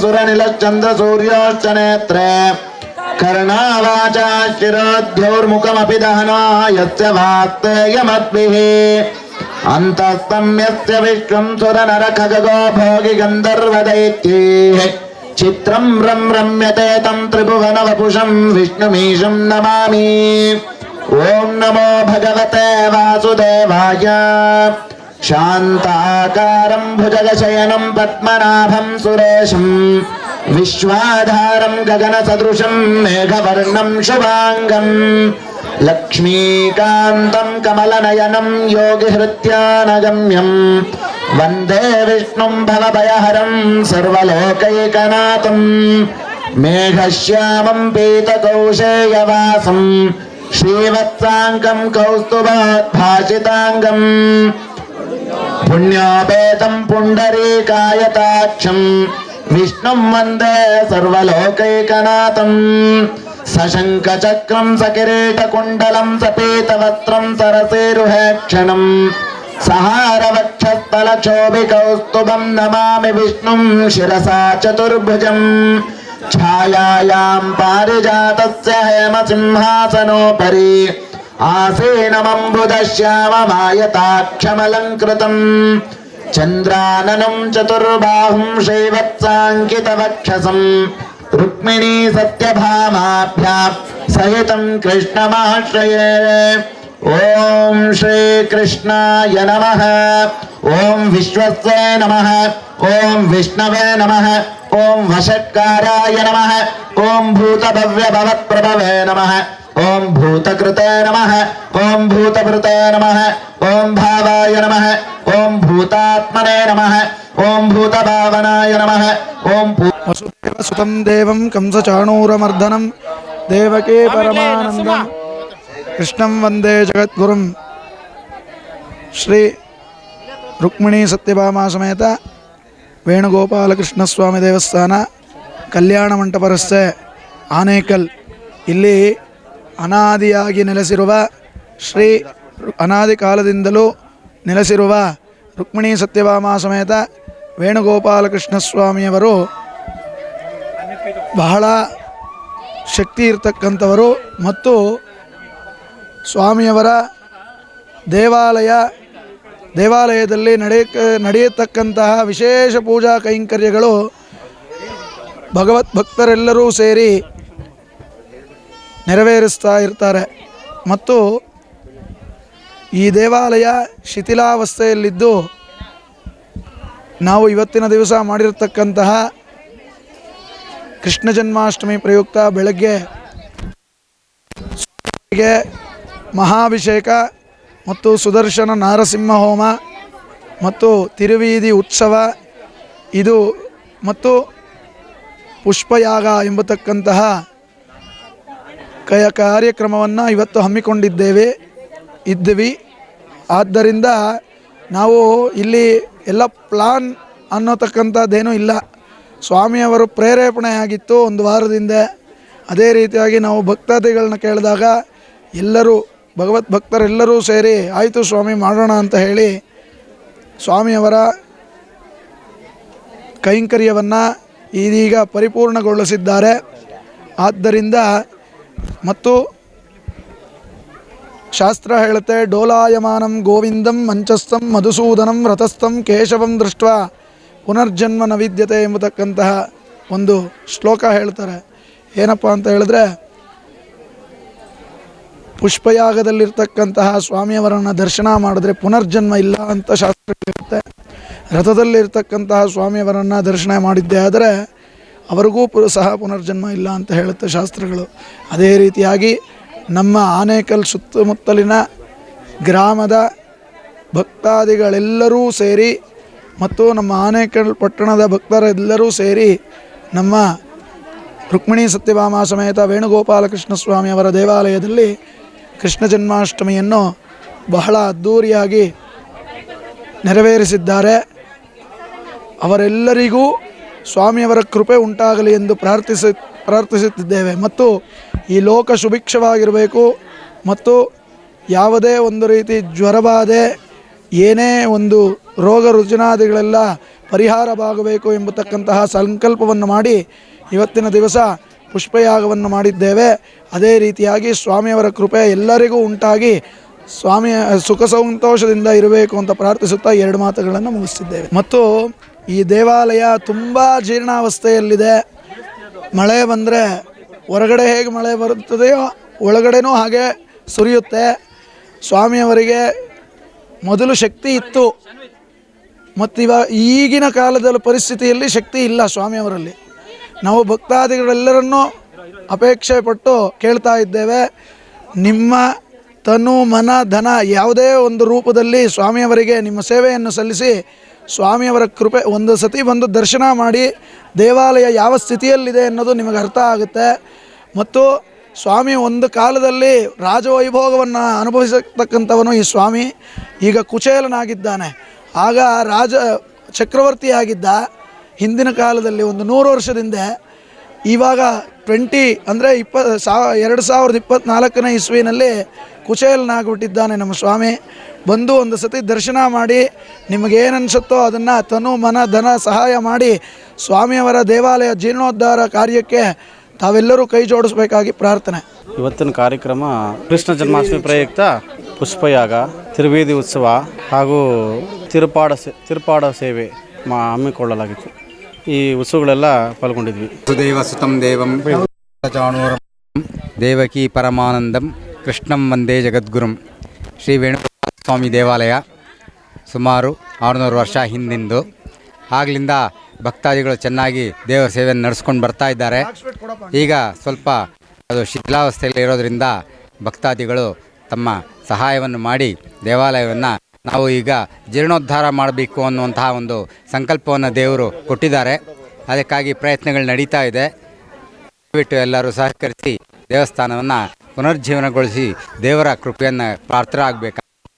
सुरनिलश्चन्द्रसूर्योश्च नेत्रे कर्णावाचा शिरोद्योर्मुखमपि दहनो यस्य वाक्तेयमद्भिः अन्तस्तं यस्य विश्वं सुरनरखगो भोगि गन्धर्वदैत्यैः चित्रं रं रम्यते तं त्रिभुवनवपुषं विष्णुमीशं नमामि ॐ नमो भगवते वासुदेवाय शान्ताकारं भुजगशयनं पद्मनाभं सुरेशं विश्वाधारं गगनसदृशं मेघवर्णं शुभाङ्गम् लक्ष्मीकान्तं कमलनयनं योगिहृत्यानगम्यं वन्दे विष्णुं भवभयहरं सर्वलोकैकनाथं मेघश्यामं पीतकौशेयवासं श्रीवत्साङ्कं कौस्तुभोद्भासिताङ्गम् पुण्योपेतं पुण्डरीकायताक्षं विष्णुं वंदे सर्वलोकैकनाथम् सशङ्खचक्रं सकिरीटकुण्डलं सपीतवस्त्रं सरसेरुहेक्षणम् सहारवक्षस्थलक्षोभिकौस्तुभं नमामि विष्णुं शिरसा चतुर्भुजम् छायायां पारिजातस्य हेमसिंहासनोपरि आसीनमम्बुदश्याममायताक्षमलङ्कृतम् चन्द्राननं चतुर्बाहुं श्रीवत्साङ्कितवक्षसम् रुक्मिणी सत्यभामाभ्यां सहितं कृष्णमाश्रये। ॐ श्रीकृष्णाय नमः। ॐ विश्वस्य नमः। ॐ विष्णवे नमः। ॐ वषट्काराय नमः। ॐ भूतभव्यभवत्प्रभवे नमः। ॐ भूतकृते नमः ॐ भूतभृते नमः ॐ भावाय नमः ॐ भूतात्मने नमः ॐ भूतभावनाय नमः ॐ भू ವಸುದೇವಸುತಂ ದೇವಂ ಕಂಸಚಾಣೂರಮರ್ದನಂ ದೇವಕೇ ಪರಮಾನಂದಂ ಕೃಷ್ಣಂ ವಂದೇ ಜಗದ್ಗುರುಂ ಶ್ರೀ ರುಕ್ಮಿಣಿ ಸತ್ಯಭಾಮಾ ಸಮೇತ ವೇಣುಗೋಪಾಲಕೃಷ್ಣಸ್ವಾಮಿ ದೇವಸ್ಥಾನ ಕಲ್ಯಾಣ ಮಂಟಪ ರಸ್ತೆ ಆನೇಕಲ್ ಇಲ್ಲಿ ಅನಾದಿಯಾಗಿ ನೆಲೆಸಿರುವ ಶ್ರೀ ಅನಾದಿ ಕಾಲದಿಂದಲೂ ನೆಲೆಸಿರುವ ರುಕ್ಮಿಣಿ ಸತ್ಯಭಾಮ ಸಮೇತ ವೇಣುಗೋಪಾಲಕೃಷ್ಣ ಸ್ವಾಮಿಯವರು ಬಹಳ ಶಕ್ತಿ ಇರತಕ್ಕಂಥವರು ಮತ್ತು ಸ್ವಾಮಿಯವರ ದೇವಾಲಯ, ದೇವಾಲಯದಲ್ಲಿ ನಡೆಯ ನಡೆಯತಕ್ಕಂತಹ ವಿಶೇಷ ಪೂಜಾ ಕೈಂಕರ್ಯಗಳು ಭಗವತ್ ಭಕ್ತರೆಲ್ಲರೂ ಸೇರಿ ನೆರವೇರಿಸ್ತಾ ಇರ್ತಾರೆ. ಮತ್ತು ಈ ದೇವಾಲಯ ಶಿಥಿಲಾವಸ್ಥೆಯಲ್ಲಿದ್ದು ನಾವು ಇವತ್ತಿನ ದಿವಸ ಮಾಡಿರತಕ್ಕಂತಹ ಕೃಷ್ಣ ಜನ್ಮಾಷ್ಟಮಿ ಪ್ರಯುಕ್ತ ಬೆಳಗ್ಗೆ ಮಹಾಭಿಷೇಕ ಮತ್ತು ಸುದರ್ಶನ ನಾರಸಿಂಹ ಹೋಮ ಮತ್ತು ತಿರುವೀದಿ ಉತ್ಸವ. ಇದು ಮತ್ತು ಪುಷ್ಪಯಾಗ ಎಂಬತಕ್ಕಂತಹ ಕಯ ಕಾರ್ಯಕ್ರಮವನ್ನು ಇವತ್ತು ಹಮ್ಮಿಕೊಂಡಿದ್ದೇವೆ ಇದ್ವಿ ಆದ್ದರಿಂದ ನಾವು ಇಲ್ಲಿ ಎಲ್ಲ ಪ್ಲಾನ್ ಅನ್ನೋತಕ್ಕಂಥದ್ದೇನೂ ಇಲ್ಲ. ಸ್ವಾಮಿಯವರು ಪ್ರೇರೇಪಣೆಯಾಗಿತ್ತು ಒಂದು ವಾರದಿಂದ. ಅದೇ ರೀತಿಯಾಗಿ ನಾವು ಭಕ್ತಾದಿಗಳನ್ನ ಕೇಳಿದಾಗ ಎಲ್ಲರೂ, ಭಗವತ್ ಭಕ್ತರೆಲ್ಲರೂ ಸೇರಿ, ಆಯಿತು ಸ್ವಾಮಿ, ಮಾಡೋಣ ಅಂತ ಹೇಳಿ ಸ್ವಾಮಿಯವರ ಕೈಂಕರ್ಯವನ್ನು ಇದೀಗ ಪರಿಪೂರ್ಣಗೊಳಿಸಿದ್ದಾರೆ. ಆದ್ದರಿಂದ ಮತ್ತು ಶಾಸ್ತ್ರ ಹೇಳುತ್ತೆ, ಡೋಲಾಯಮಾನಂ ಗೋವಿಂದಂ ಮಂಚಸ್ಥಂ ಮಧುಸೂದನಂ ರಥಸ್ಥಂ ಕೇಶವಂ ದೃಷ್ಟ ಪುನರ್ಜನ್ಮ ನವಿದ್ಯತೆ ವಿದ್ಯತೆ ಎಂಬತಕ್ಕಂತಹ ಒಂದು ಶ್ಲೋಕ ಹೇಳ್ತಾರೆ. ಏನಪ್ಪ ಅಂತ ಹೇಳಿದ್ರೆ, ಪುಷ್ಪಯಾಗದಲ್ಲಿರ್ತಕ್ಕಂತಹ ಸ್ವಾಮಿಯವರನ್ನು ದರ್ಶನ ಮಾಡಿದ್ರೆ ಪುನರ್ಜನ್ಮ ಇಲ್ಲ ಅಂತ ಶಾಸ್ತ್ರ ಹೇಳುತ್ತೆ. ರಥದಲ್ಲಿರ್ತಕ್ಕಂತಹ ಸ್ವಾಮಿಯವರನ್ನು ದರ್ಶನ ಮಾಡಿದ್ದೆ ಆದರೆ ಅವರಿಗೂ ಪು ಸಹ ಪುನರ್ಜನ್ಮ ಇಲ್ಲ ಅಂತ ಹೇಳುತ್ತೆ ಶಾಸ್ತ್ರಗಳು. ಅದೇ ರೀತಿಯಾಗಿ ನಮ್ಮ ಆನೇಕಲ್ ಸುತ್ತಮುತ್ತಲಿನ ಗ್ರಾಮದ ಭಕ್ತಾದಿಗಳೆಲ್ಲರೂ ಸೇರಿ ಮತ್ತು ನಮ್ಮ ಆನೇಕಲ್ ಪಟ್ಟಣದ ಭಕ್ತರೆಲ್ಲರೂ ಸೇರಿ ನಮ್ಮ ರುಕ್ಮಿಣಿ ಸತ್ಯಭಾಮ ಸಮೇತ ವೇಣುಗೋಪಾಲಕೃಷ್ಣ ಸ್ವಾಮಿಯವರ ದೇವಾಲಯದಲ್ಲಿ ಕೃಷ್ಣ ಜನ್ಮಾಷ್ಟಮಿಯನ್ನು ಬಹಳ ಅದ್ಧೂರಿಯಾಗಿ ನೆರವೇರಿಸಿದ್ದಾರೆ. ಅವರೆಲ್ಲರಿಗೂ ಸ್ವಾಮಿಯವರ ಕೃಪೆ ಉಂಟಾಗಲಿ ಎಂದು ಪ್ರಾರ್ಥಿಸಿ ಪ್ರಾರ್ಥಿಸುತ್ತಿದ್ದೇವೆ. ಮತ್ತು ಈ ಲೋಕ ಸುಭಿಕ್ಷವಾಗಿರಬೇಕು. ಮತ್ತು ಯಾವುದೇ ಒಂದು ರೀತಿ ಜ್ವರಬಾಧೆ, ಏನೇ ಒಂದು ರೋಗ ರುಜಿನಾದಿಗಳೆಲ್ಲ ಪರಿಹಾರವಾಗಬೇಕು ಎಂಬತಕ್ಕಂತಹ ಸಂಕಲ್ಪವನ್ನು ಮಾಡಿ ಇವತ್ತಿನ ದಿವಸ ಪುಷ್ಪಯಾಗವನ್ನು ಮಾಡಿದ್ದೇವೆ. ಅದೇ ರೀತಿಯಾಗಿ ಸ್ವಾಮಿಯವರ ಕೃಪೆ ಎಲ್ಲರಿಗೂ ಉಂಟಾಗಿ ಸ್ವಾಮಿಯ ಸುಖ ಸಂತೋಷದಿಂದ ಇರಬೇಕು ಅಂತ ಪ್ರಾರ್ಥಿಸುತ್ತಾ ಎರಡು ಮಾತುಗಳನ್ನು ಮುಗಿಸಿದ್ದೇವೆ ಮತ್ತು ಈ ದೇವಾಲಯ ತುಂಬ ಜೀರ್ಣಾವಸ್ಥೆಯಲ್ಲಿದೆ. ಮಳೆ ಬಂದರೆ ಹೊರಗಡೆ ಹೇಗೆ ಮಳೆ ಬರುತ್ತದೆಯೋ ಒಳಗಡೆನೂ ಹಾಗೆ ಸುರಿಯುತ್ತೆ. ಸ್ವಾಮಿಯವರಿಗೆ ಮೊದಲು ಶಕ್ತಿ ಇತ್ತು. ಮತ್ತಿವ ಈಗಿನ ಕಾಲದ ಪರಿಸ್ಥಿತಿಯಲ್ಲಿ ಶಕ್ತಿ ಇಲ್ಲ ಸ್ವಾಮಿಯವರಲ್ಲಿ. ನಾವು ಭಕ್ತಾದಿಗಳೆಲ್ಲರನ್ನೂ ಅಪೇಕ್ಷೆ ಪಟ್ಟು ಕೇಳ್ತಾ ಇದ್ದೇವೆ. ನಿಮ್ಮ ತನು, ಮನ, ಧನ ಯಾವುದೇ ಒಂದು ರೂಪದಲ್ಲಿ ಸ್ವಾಮಿಯವರಿಗೆ ನಿಮ್ಮ ಸೇವೆಯನ್ನು ಸಲ್ಲಿಸಿ ಸ್ವಾಮಿಯವರ ಕೃಪೆ ಒಂದು ಸತಿ ಬಂದು ದರ್ಶನ ಮಾಡಿ ದೇವಾಲಯ ಯಾವ ಸ್ಥಿತಿಯಲ್ಲಿದೆ ಅನ್ನೋದು ನಿಮಗೆ ಅರ್ಥ ಆಗುತ್ತೆ. ಮತ್ತು ಸ್ವಾಮಿ ಒಂದು ಕಾಲದಲ್ಲಿ ರಾಜವೈಭೋಗವನ್ನು ಅನುಭವಿಸತಕ್ಕಂಥವನು ಈ ಸ್ವಾಮಿ. ಈಗ ಕುಚೇಲನಾಗಿದ್ದಾನೆ. ಆಗ ರಾಜ ಚಕ್ರವರ್ತಿಯಾಗಿದ್ದ ಹಿಂದಿನ ಕಾಲದಲ್ಲಿ ಒಂದು ನೂರು ವರ್ಷದಿಂದ ಇವಾಗ ಟ್ವೆಂಟಿ ಅಂದರೆ ಇಪ್ಪ ಸಾವ ಎರಡು ಸಾವಿರದ ಇಪ್ಪತ್ತ್ನಾಲ್ಕನೇ ಇಸ್ವಿನಲ್ಲಿ ಕುಶೇಲನಾಗ್ಬಿಟ್ಟಿದ್ದಾನೆ ನಮ್ಮ ಸ್ವಾಮಿ. ಬಂದು ಒಂದು ಸತಿ ದರ್ಶನ ಮಾಡಿ ನಿಮಗೇನು ಅನಿಸುತ್ತೋ ಅದನ್ನು ತನು ಮನ ಧನ ಸಹಾಯ ಮಾಡಿ ಸ್ವಾಮಿಯವರ ದೇವಾಲಯ ಜೀರ್ಣೋದ್ಧಾರ ಕಾರ್ಯಕ್ಕೆ ತಾವೆಲ್ಲರೂ ಕೈ ಜೋಡಿಸ್ಬೇಕಾಗಿ ಪ್ರಾರ್ಥನೆ. ಇವತ್ತಿನ ಕಾರ್ಯಕ್ರಮ ಕೃಷ್ಣ ಜನ್ಮಾಷ್ಟಮಿ ಪ್ರಯುಕ್ತ ಪುಷ್ಪಯಾಗ, ತಿರುವೇದಿ ಉತ್ಸವ ಹಾಗೂ ತಿರುಪಾಡ ಸೇ, ತಿರುಪಾಡ ಸೇವೆ ಮಾ ಹಮ್ಮಿಕೊಳ್ಳಲಾಗಿತ್ತು. ಈ ಉತ್ಸವಗಳೆಲ್ಲ ಪಾಲ್ಗೊಂಡಿದ್ವಿ. ಸುದೇವಸುತಂ ದೇವಂ ಚಾಣೂರಂ ದೇವಕಿ ಪರಮಾನಂದಂ, ಕೃಷ್ಣಂ ವಂದೇ ಜಗದ್ಗುರುಂ. ಶ್ರೀ ವೇಣು ಸ್ವಾಮಿ ದೇವಾಲಯ ಸುಮಾರು ಆರುನೂರು ವರ್ಷ ಹಿಂದಿಂದು. ಆಗ್ಲಿಂದ ಭಕ್ತಾದಿಗಳು ಚೆನ್ನಾಗಿ ದೇವರ ಸೇವೆಯನ್ನು ನಡೆಸ್ಕೊಂಡು ಬರ್ತಾ ಇದ್ದಾರೆ. ಈಗ ಸ್ವಲ್ಪ ಅದು ಶಿಥಿಲಾವಸ್ಥೆಯಲ್ಲಿ ಇರೋದರಿಂದ ಭಕ್ತಾದಿಗಳು ತಮ್ಮ ಸಹಾಯವನ್ನು ಮಾಡಿ ದೇವಾಲಯವನ್ನು ನಾವು ಈಗ ಜೀರ್ಣೋದ್ಧಾರ ಮಾಡಬೇಕು ಅನ್ನುವಂತಹ ಒಂದು ಸಂಕಲ್ಪವನ್ನು ದೇವರು ಕೊಟ್ಟಿದ್ದಾರೆ. ಅದಕ್ಕಾಗಿ ಪ್ರಯತ್ನಗಳು ನಡೀತಾ ಇದೆ. ದಯವಿಟ್ಟು ಎಲ್ಲರೂ ಸಹಕರಿಸಿ ದೇವಸ್ಥಾನವನ್ನು ಪುನರ್ಜೀವನಗೊಳಿಸಿ ದೇವರ ಕೃಪೆಯನ್ನು ಪಾತ್ರ ಆಗಬೇಕು